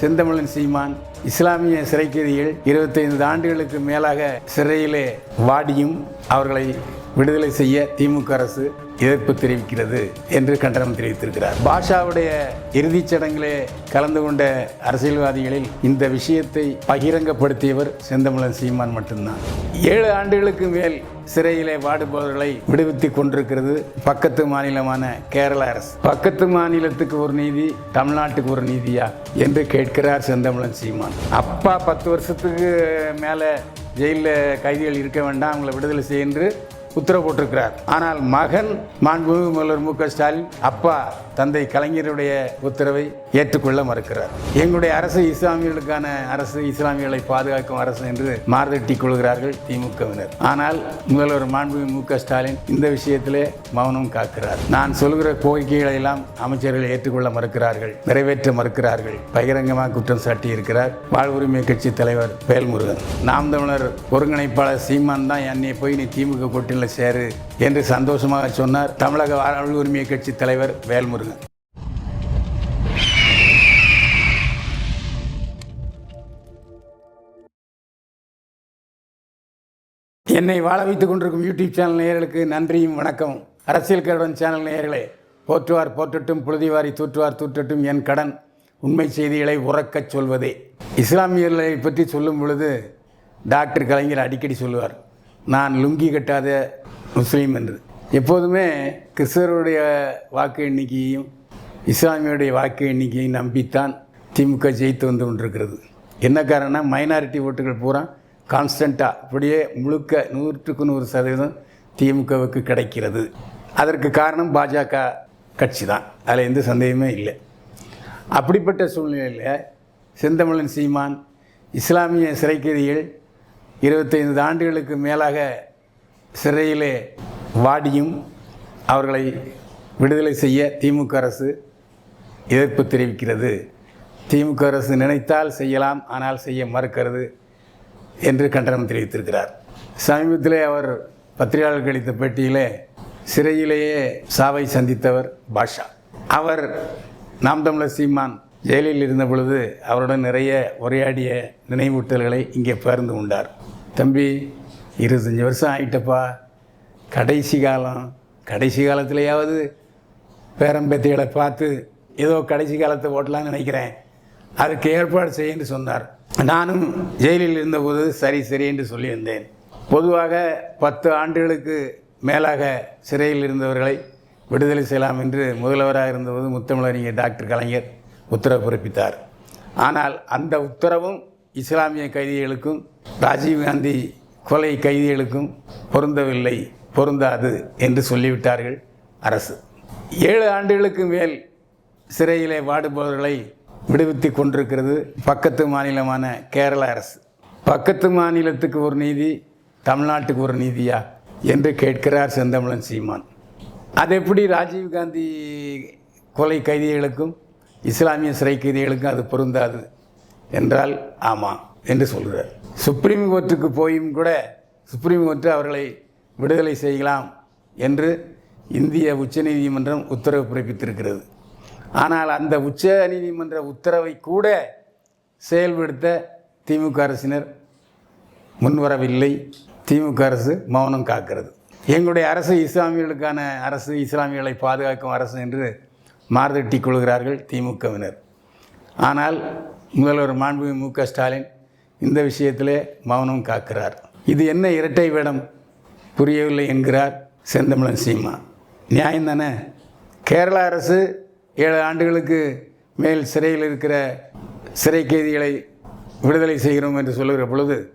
செந்தமிழன் சீமான் இஸ்லாமிய சிறைக்கைதிகள் இருபத்தைந்து ஆண்டுகளுக்கு மேலாக சிறையிலே வாடியும் அவர்களை விடுதலை செய்ய திமுக அரசு எதிர்ப்பு தெரிவிக்கிறது என்று கண்டனம் தெரிவித்திருக்கிறார். பாஷாவுடைய இறுதிச் சடங்கிலே கலந்து கொண்ட அரசியல்வாதிகளில் இந்த விஷயத்தை பகிரங்கப்படுத்தியவர் செந்தமிழன் சீமான் மட்டும்தான். ஏழு ஆண்டுகளுக்கு மேல் சிறையிலே வாடுபவர்களை விடுவித்துக் கொண்டிருக்கிறது பக்கத்து மாநிலமான கேரள அரசு. பக்கத்து மாநிலத்துக்கு ஒரு நீதி தமிழ்நாட்டுக்கு ஒரு நீதியா என்று கேட்கிறார் செந்தமிழன் சீமான். அப்பா பத்து வருஷத்துக்கு மேலே ஜெயிலில் கைதிகள் இருக்க வேண்டாம் அவங்களை விடுதலை செய்ய உத்தரவு போட்டிருக்கிறார். ஆனால் மகன் மாண்புமிகு முதல்வர் மு க ஸ்டாலின் அப்பா தந்தை கலைஞருடைய உத்தரவை ஏற்றுக்கொள்ள மறுக்கிறார். எங்களுடைய அரசு இஸ்லாமியர்களுக்கான அரசு இஸ்லாமியர்களை பாதுகாக்கும் அரசு என்று மாறுதட்டி கொள்கிறார்கள் திமுகவினர். ஆனால் முதல்வர் மாண்புமிகு மு க ஸ்டாலின் இந்த விஷயத்திலே மௌனம் காக்கிறார். நான் சொல்கிற கோரிக்கைகளை எல்லாம் அமைச்சர்கள் ஏற்றுக்கொள்ள மறுக்கிறார்கள் நிறைவேற்ற மறுக்கிறார்கள். பகிரங்கமாக குற்றம் சாட்டி இருக்கிறார் வாழ்வுரிமை கட்சி தலைவர் வேல்முருகன். நாம் தமிழர் ஒருங்கிணைப்பாளர் சீமான் தான் என்னை போய் நீ திமுக கூட்டணியில் சேரு என்று சந்தோஷமாக சொன்னார் தமிழக வாழ்வுரிமை கட்சி தலைவர் வேல்முருகன். என்னை வாழ வைத்துக் கொண்டிருக்கும் யூடியூப் சேனல் நேயர்களுக்கு நன்றியும் வணக்கமும். அரசியல் கருடன் சேனல் நேயர்களே போற்றுவார் போற்றட்டும் புழுதிவாரி தூற்றுவார் தூற்றட்டும் என் கடன். உண்மை செய்திகளை உறக்கச் சொல்வதே. இஸ்லாமியர்களை பற்றி சொல்லும் பொழுது டாக்டர் கலைஞர் அடிக்கடி சொல்லுவார் நான் லுங்கி கட்டாத முஸ்லீம் என்று. எப்போதுமே கிறிஸ்தவருடைய வாக்கு எண்ணிக்கையும் இஸ்லாமியருடைய வாக்கு எண்ணிக்கையும் நம்பித்தான் திமுக ஜெயித்து வந்து கொண்டிருக்கிறது. என்ன காரணம் மைனாரிட்டி ஓட்டுகள் பூரா கான்ஸ்டண்ட்டாக அப்படியே முழுக்க நூற்றுக்கு நூறு சதவீதம் திமுகவுக்கு கிடைக்கிறது. அதற்கு காரணம் பாஜக கட்சி தான். அதில் எந்த சந்தேகமே இல்லை. அப்படிப்பட்ட சூழ்நிலையில் செந்தமிழன் சீமான் இஸ்லாமிய சிறைக்கைதிகள் இருபத்தைந்து ஆண்டுகளுக்கு மேலாக சிறையிலே வாடியும் அவர்களை விடுதலை செய்ய திமுக அரசு எதிர்ப்பு தெரிவிக்கிறது. திமுக அரசு நினைத்தால் செய்யலாம் ஆனால் செய்ய மறுக்கிறது என்று கண்டனம் தெரிவித்திருக்கிறார். சமீபத்திலே அவர் பத்திரிகையாளர்கள் அளித்த பேட்டியிலே சிறையிலேயே சாவை சந்தித்தவர் பாஷா. அவர் நாம் தமிழர் சீமான் ஜெயிலில் இருந்த பொழுது அவருடன் நிறைய உரையாடிய நினைவூட்டல்களை இங்கே பகிர்ந்து கொண்டார். தம்பி இருபத்தஞ்சி வருஷம் ஆகிட்டப்பா கடைசி காலம். கடைசி காலத்துலேயாவது பேரம்பேத்திகளை பார்த்து ஏதோ கடைசி காலத்தை ஓட்டலாம்னு நினைக்கிறேன். அதுக்கு ஏற்பாடு செய்யுன்னு சொன்னார். நானும் ஜெயிலில் இருந்தபோது சரி சரி என்று சொல்லியிருந்தேன். பொதுவாக பத்து ஆண்டுகளுக்கு மேலாக சிறையில் இருந்தவர்களை விடுதலை செய்யலாம் என்று முதல்வராக இருந்தபோது முத்தமிழறிஞர் டாக்டர் கலைஞர் உத்தரவு பிறப்பித்தார். ஆனால் அந்த உத்தரவும் இஸ்லாமிய கைதிகளுக்கும் ராஜீவ்காந்தி கொலை கைதிகளுக்கும் பொருந்தவில்லை பொருந்தாது என்று சொல்லிவிட்டார்கள் அரசு. ஏழு ஆண்டுகளுக்கு மேல் சிறையிலே வாடுபவர்களை விடுவித்து கொண்டிருக்கிறது பக்கத்து மாநிலமான கேரள அரசு. பக்கத்து மாநிலத்துக்கு ஒரு நீதி தமிழ்நாட்டுக்கு ஒரு நீதியா என்று கேட்கிறார் செந்தமிழன் சீமான். அது எப்படி ராஜீவ்காந்தி கொலை கைதிகளுக்கும் இஸ்லாமிய சிறை கைதிகளுக்கும் அது பொருந்தாது என்றால் ஆமாம் என்று சொல்கிறார். சுப்ரீம் கோர்ட்டுக்கு போயும் கூட சுப்ரீம் கோர்ட்டு அவர்களை விடுதலை செய்யலாம் என்று இந்திய உச்சநீதிமன்றம் உத்தரவு பிறப்பித்திருக்கிறது. ஆனால் அந்த உச்ச நீதிமன்ற உத்தரவை கூட செயல்படுத்த திமுக அரசினர் முன்வரவில்லை. திமுக அரசு மௌனம் காக்கிறது. எங்களுடைய அரசு இஸ்லாமியர்களுக்கான அரசு இஸ்லாமியர்களை பாதுகாக்கும் அரசு என்று மாறுதட்டி கொள்கிறார்கள் திமுகவினர். ஆனால் முதல்வர் மாண்புமிகு மு க ஸ்டாலின் இந்த விஷயத்திலே மௌனம் காக்கிறார். இது என்ன இரட்டை வேடம்? புரியவில்லை என்கிறார் செந்தமிழன் சீமா. நியாயம் தானே? கேரள அரசு ஏழு ஆண்டுகளுக்கு மேல் சிறையில் இருக்கிற சிறை கைதிகளை விடுதலை செய்கிறோம் என்று சொல்லுகிற பொழுது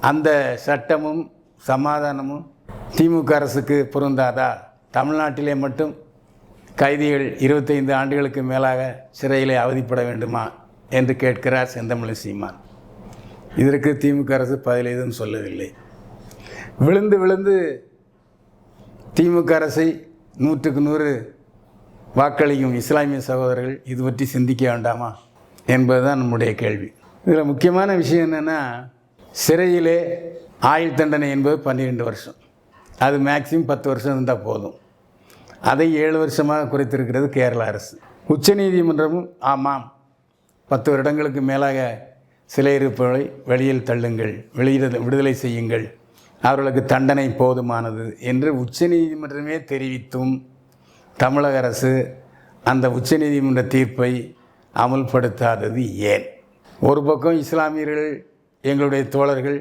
அந்த சட்டமும் சமாதானமும் திமுக அரசுக்கு பொருந்தாதா? தமிழ்நாட்டிலே மட்டும் கைதிகள் இருபத்தைந்து ஆண்டுகளுக்கு மேலாக சிறையிலே அவதிப்பட வேண்டுமா? என்று கேட்கிறார் செந்தமிழ் சீமான் இதற்கு திமுக அரசு பதில் எதுவும் சொல்லவில்லை. விழுந்து விழுந்து திமுக அரசை நூற்றுக்கு நூறு வாக்களிக்கும் இஸ்லாமிய சகோதரர்கள் இது பற்றி சிந்திக்க வேண்டாமா என்பதுதான் நம்முடைய கேள்வி. இதில் முக்கியமான விஷயம் என்னென்னா சிறையிலே ஆயுள் தண்டனை என்பது பன்னிரெண்டு வருஷம். அது மேக்சிமம் பத்து வருஷம் இருந்தால் போதும். அதை ஏழு வருஷமாக குறைத்திருக்கிறது கேரள அரசு. உச்சநீதிமன்றமும் ஆமாம் பத்து வருடங்களுக்கு மேலாக சிறையிருப்பவர்களை வெளியில் தள்ளுங்கள் வெளியிட விடுதலை செய்யுங்கள். அவர்களுக்கு தண்டனை போதுமானது என்று உச்சநீதிமன்றமே தெரிவித்தும் தமிழக அரசு அந்த உச்சநீதிமன்ற தீர்ப்பை அமல்படுத்தாதது ஏன்? ஒரு பக்கம் இஸ்லாமியர்கள் எங்களுடைய தோழர்கள்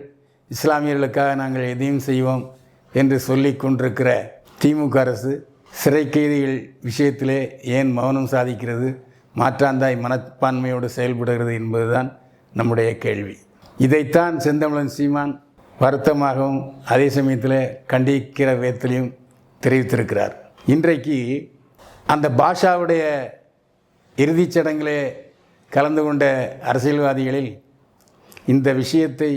இஸ்லாமியர்களுக்காக நாங்கள் எதையும் செய்வோம் என்று சொல்லி கொண்டிருக்கிற திமுக அரசு சிறை கைதிகள் விஷயத்திலே ஏன் மௌனம் சாதிக்கிறது மாற்றாந்தாய் மனப்பான்மையோடு செயல்படுகிறது என்பதுதான் நம்முடைய கேள்வி. இதைத்தான் செந்தமிழன் சீமான் வருத்தமாகவும் அதே சமயத்தில் கண்டிக்கிற விதத்திலையும் தெரிவித்திருக்கிறார். இன்றைக்கு அந்த பாஷாவுடைய இறுதிச் சடங்கிலே கலந்து கொண்ட அரசியல்வாதிகளில் இந்த விஷயத்தை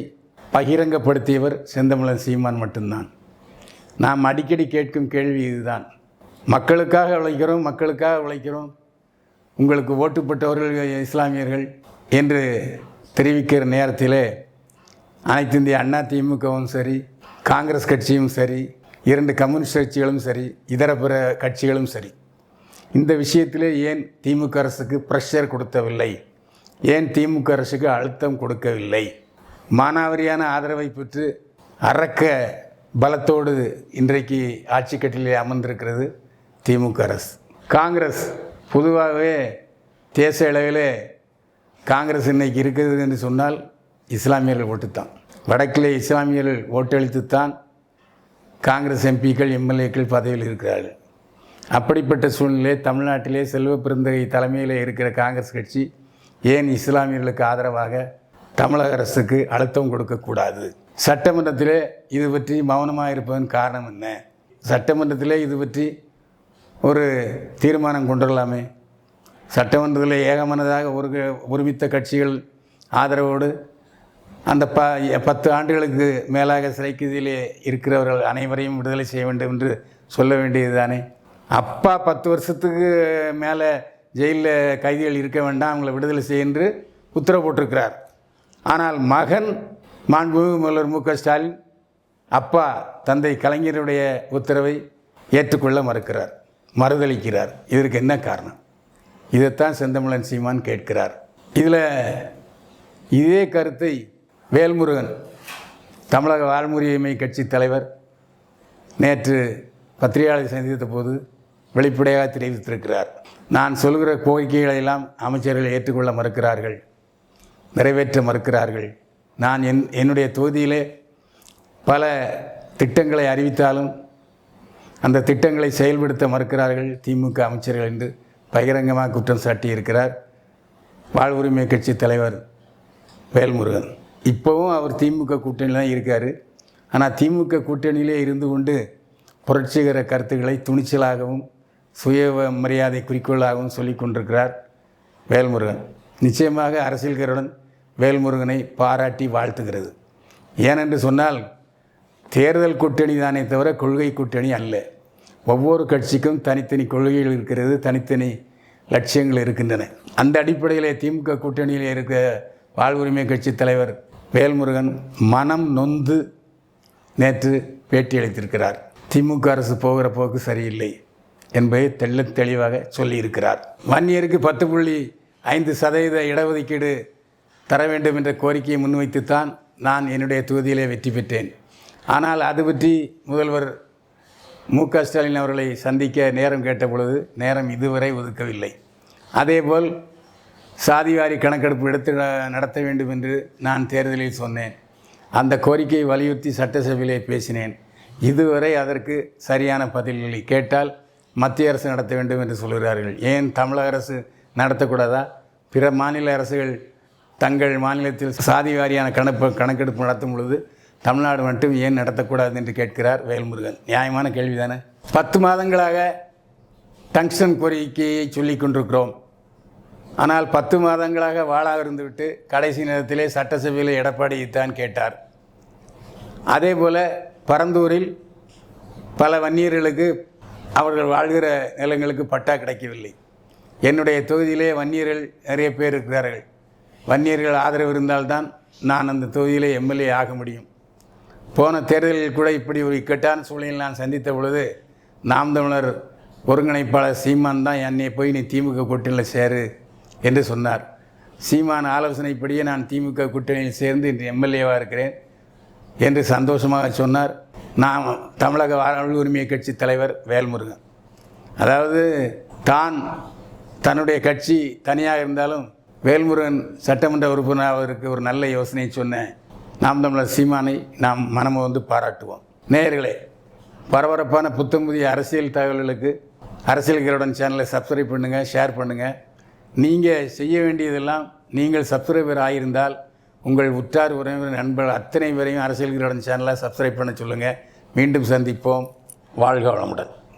பகிரங்கப்படுத்தியவர் செந்தமிழன் சீமான் மட்டும்தான். நாம் அடிக்கடி கேட்கும் கேள்வி இதுதான். மக்களுக்காக உழைக்கிறோம் மக்களுக்காக உழைக்கிறோம். உங்களுக்கு ஓட்டுப்பட்டவர்கள் இஸ்லாமியர்கள் என்று தெரிவிக்கிற நேரத்திலே அனைத்து இந்திய அண்ணா திமுகவும் சரி காங்கிரஸ் கட்சியும் சரி இரண்டு கம்யூனிஸ்ட் கட்சிகளும் சரி இதர பிற கட்சிகளும் சரி. இந்த விஷயத்திலே ஏன் திமுக அரசுக்கு ப்ரெஷர் கொடுக்கவில்லை? ஏன் திமுக அரசுக்கு அழுத்தம் கொடுக்கவில்லை? மானாவரியான ஆதரவை பெற்று அறக்க பலத்தோடு இன்றைக்கு ஆட்சி கட்டிலே அமர்ந்திருக்கிறது திமுக அரசு. காங்கிரஸ் பொதுவாகவே தேச அளவிலே காங்கிரஸ் இன்னைக்கு இருக்கிறது என்று சொன்னால் இஸ்லாமியர்கள் ஓட்டுத்தான். வடக்கிலே இஸ்லாமியர்கள் ஓட்டளித்துத்தான் காங்கிரஸ் எம்பிக்கள் எம்எல்ஏக்கள் பதவியில் இருக்கிறார்கள். அப்படிப்பட்ட சூழ்நிலை தமிழ்நாட்டிலே செல்வ பெருந்தகை தலைமையில் இருக்கிற காங்கிரஸ் கட்சி ஏன் இஸ்லாமியர்களுக்கு ஆதரவாக தமிழக அரசுக்கு அழுத்தம் கொடுக்கக்கூடாது? சட்டமன்றத்திலே இது பற்றி மௌனமாக இருப்பதன் காரணம் என்ன? சட்டமன்றத்திலே இது பற்றி ஒரு தீர்மானம் கொண்டுடலாமே சட்டமன்றத்தில் ஏகமனதாக ஒரு ஒருமித்த கட்சிகள் ஆதரவோடு அந்த ப பத்து ஆண்டுகளுக்கு மேலாக சிறைக்குதியிலே இருக்கிறவர்கள் அனைவரையும் விடுதலை செய்ய வேண்டும் என்று சொல்ல வேண்டியது தானே அப்பா பத்து வருஷத்துக்கு மேலே ஜெயிலில் கைதிகள் இருக்க வேண்டாம் அவங்கள விடுதலை செய்ய என்று உத்தரவு போட்டிருக்கிறார். ஆனால் மகன் மாண்புமிகு முதல்வர் மு க ஸ்டாலின் அப்பா தந்தை கலைஞருடைய உத்தரவை ஏற்றுக்கொள்ள மறுக்கிறார் மறுதளிக்கிறார். இதற்கு என்ன காரணம்? இதைத்தான் செந்தமிழன் சீமான் கேட்கிறார். இதில் இதே கருத்தை வேல்முருகன் தமிழக வாழ்முறையுரிமை கட்சி தலைவர் நேற்று பத்திரிகையாளர் சந்தித்த போது வெளிப்படையாக தெரிவித்திருக்கிறார். நான் சொல்கிற கோரிக்கைகளை எல்லாம் அமைச்சர்கள் ஏற்றுக்கொள்ள மறுக்கிறார்கள் நிறைவேற்ற மறுக்கிறார்கள். நான் என் என்னுடைய தொகுதியிலே பல திட்டங்களை அறிவித்தாலும் அந்த திட்டங்களை செயல்படுத்த மறுக்கிறார்கள் திமுக அமைச்சர்கள் என்று பகிரங்கமாக குற்றம் சாட்டியிருக்கிறார் வாழ்வுரிமை கட்சி தலைவர் வேல்முருகன். இப்போவும் அவர் திமுக கூட்டணியில் தான் இருக்கார். ஆனால் திமுக கூட்டணியிலே இருந்து கொண்டு புரட்சிகர கருத்துக்களை துணிச்சலாகவும் சுய மரியாதை குறிக்கோளாகவும் சொல்லி கொண்டிருக்கிறார் வேல்முருகன். நிச்சயமாக அரசியல்களுடன் வேல்முருகனை பாராட்டி வாழ்த்துகிறது. ஏனென்று சொன்னால் தேர்தல் கூட்டணி தானே தவிர கொள்கை கூட்டணி அல்ல. ஒவ்வொரு கட்சிக்கும் தனித்தனி கொள்கைகள் இருக்கிறது தனித்தனி லட்சியங்கள் இருக்கின்றன. அந்த அடிப்படையில் திமுக கூட்டணியில் இருக்க வாழ்வுரிமை கட்சி தலைவர் வேல்முருகன் மனம் நொந்து நேற்று பேட்டியளித்திருக்கிறார் திமுக அரசு போகிற போக்கு சரியில்லை என்பதை தெள்ள தெளிவாக சொல்லியிருக்கிறார். வன்னியருக்கு பத்து புள்ளி ஐந்து சதவீத இடஒதுக்கீடு தர வேண்டும் என்ற கோரிக்கையை முன்வைத்துத்தான் நான் என்னுடைய தொகுதியிலே வெற்றி பெற்றேன். ஆனால் அது பற்றி முதல்வர் மு க ஸ்டாலின் அவர்களை சந்திக்க நேரம் கேட்ட பொழுது நேரம் இதுவரை ஒதுக்கவில்லை. அதேபோல் சாதிவாரி கணக்கெடுப்பு எடுத்து நடத்த வேண்டும் என்று நான் தேர்தலில் சொன்னேன். அந்த கோரிக்கையை வலியுறுத்தி சட்டசபையிலே பேசினேன். இதுவரை அதற்கு சரியான பதில்களை கேட்டால் மத்திய அரசு நடத்த வேண்டும் என்று சொல்கிறார்கள் ஏன் தமிழக அரசு நடத்தக்கூடாதா? பிற மாநில அரசுகள் தங்கள் மாநிலத்தில் சாதி வாரியான கணப்பு கணக்கெடுப்பு நடத்தும் பொழுது தமிழ்நாடு மட்டும் ஏன் நடத்தக்கூடாது என்று கேட்கிறார் வேல்முருகன். நியாயமான கேள்வி தானே பத்து மாதங்களாக டங்ஷன் கோரிக்கையை சொல்லி கொண்டிருக்கிறோம். ஆனால் பத்து மாதங்களாக வாழாக இருந்துவிட்டு கடைசி நேரத்திலே சட்டசபையில் எடப்பாடியைத்தான் கேட்டார். அதே போல் பரந்தூரில் பல வன்னியர்களுக்கு அவர்கள் வாழ்கிற நிலங்களுக்கு பட்டா கிடைக்கவில்லை. என்னுடைய தொகுதியிலே வன்னியர்கள் நிறைய பேர் இருக்கிறார்கள். வன்னியர்கள் ஆதரவு இருந்தால்தான் நான் அந்த தொகுதியிலே எம்எல்ஏ ஆக முடியும். போன தேர்தலில் கூட இப்படி ஒரு இக்கட்டான சூழ்நிலையில் நான் சந்தித்த பொழுது நாம் தமிழர் ஒருங்கிணைப்பாளர் சீமான் தான் என்னை போய் நீ திமுக கூட்டணியில் சேரு என்று சொன்னார். சீமான் ஆலோசனைப்படியே நான் திமுக கூட்டணியில் சேர்ந்து இன்று எம்எல்ஏவாக இருக்கிறேன் என்று சந்தோஷமாக சொன்னார். நான் தமிழக வாழ் உரிமை கட்சி தலைவர் வேல்முருகன். அதாவது தான் தன்னுடைய கட்சி தனியாக இருந்தாலும் வேல்முருகன் சட்டமன்ற உறுப்பினராக ஒரு நல்ல யோசனை சொன்னேன். நாம் தமிழர் சீமானை நாம் மனம வந்து பாராட்டுவோம். நேயர்களே பரபரப்பான புத்தம் புதிய அரசியல் தகவல்களுக்கு அரசியல்களுடன் சேனலை சப்ஸ்கிரைப் பண்ணுங்கள் ஷேர் பண்ணுங்கள் நீங்கள் செய்ய வேண்டியதெல்லாம் நீங்கள் சப்ஸ்கிரைபர் ஆகியிருந்தால் உங்கள் உற்றார் உறவினர் நண்பர்கள் அத்தனை பேரையும் அரசியல்களுடன் சேனலை சப்ஸ்கிரைப் பண்ண சொல்லுங்கள் மீண்டும் சந்திப்போம். வாழ்க வளமுடன்.